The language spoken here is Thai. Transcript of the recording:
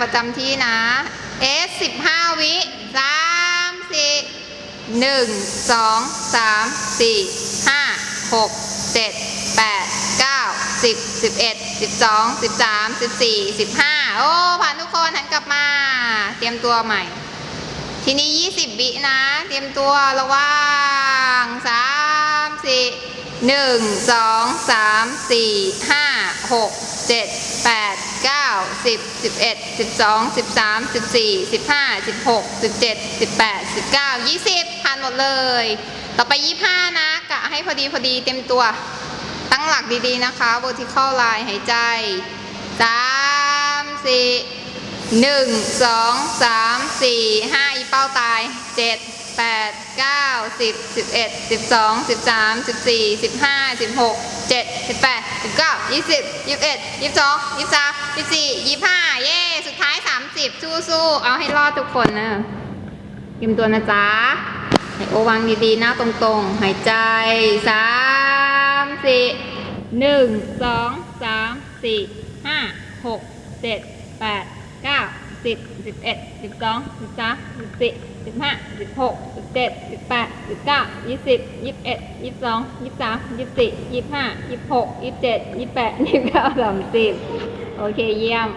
ประจำที่นะ S สิบห้าวิสามสี่หนึ่งสองสามสี่ห้าหกเจ็ดแปดเก้าสิบสิบเอ็ดสิบสองสิบสามสิบสี่สิบห้าโอ้ ผ่านทุกคนหันกลับมา เตรียมตัวใหม่ ทีนี้ 20 วินะ เตรียมตัวระว่างสามสี่หนึ่งสองสามสี่ห้าหกเจ็ดแปด เก้าสิบสิบเอ็ดสิบสองสิบสามสิบสี่สิบห้าสิบหกสิบเจ็ดสิบแปดสิบเก้ายี่สิบผ่านหมดเลย ต่อไปยี่ห้านะกะให้พอดีพอดีเต็มตัว ตั้งหลักดีๆนะคะ vertical line หายใจสามสี่หนึ่งสองสามสี่ห้าอีเป้าตายเจ็ด แปดเก้าสิบสิบเอ็ดสิบสองสิบสามสิบสี่สิบห้าสิบหกเจ็ดสิบแปดสิบเก้ายี่สิบยี่สิบเอ็ดยี่สิบสองยี่สิบสามยี่สิบสี่ยี่สิบห้าเย้สุดท้ายสามสิบสู้ๆเอาให้รอดทุกคนนะเตรียมตัวนะจ๊ะให้โอวางดีๆหน้าตรงๆ หายใจสามสี่หนึ่งสองสามสี่ห้าหกเจ็ดแปด สิบสิบเอ็ดสิบสองสิบสามสิบสี่สิบห้าสิบหกสิบเจ็ดสิบแปดสิบเก้ายี่สิบยี่สิบเอ็ดยี่สิบสองยี่สิบสามยี่สิบสี่ยี่สิบห้ายี่สิบหกยี่สิบเจ็ดยี่สิบแปดยี่สิบเก้าสามสิบโอเคเยี่ยม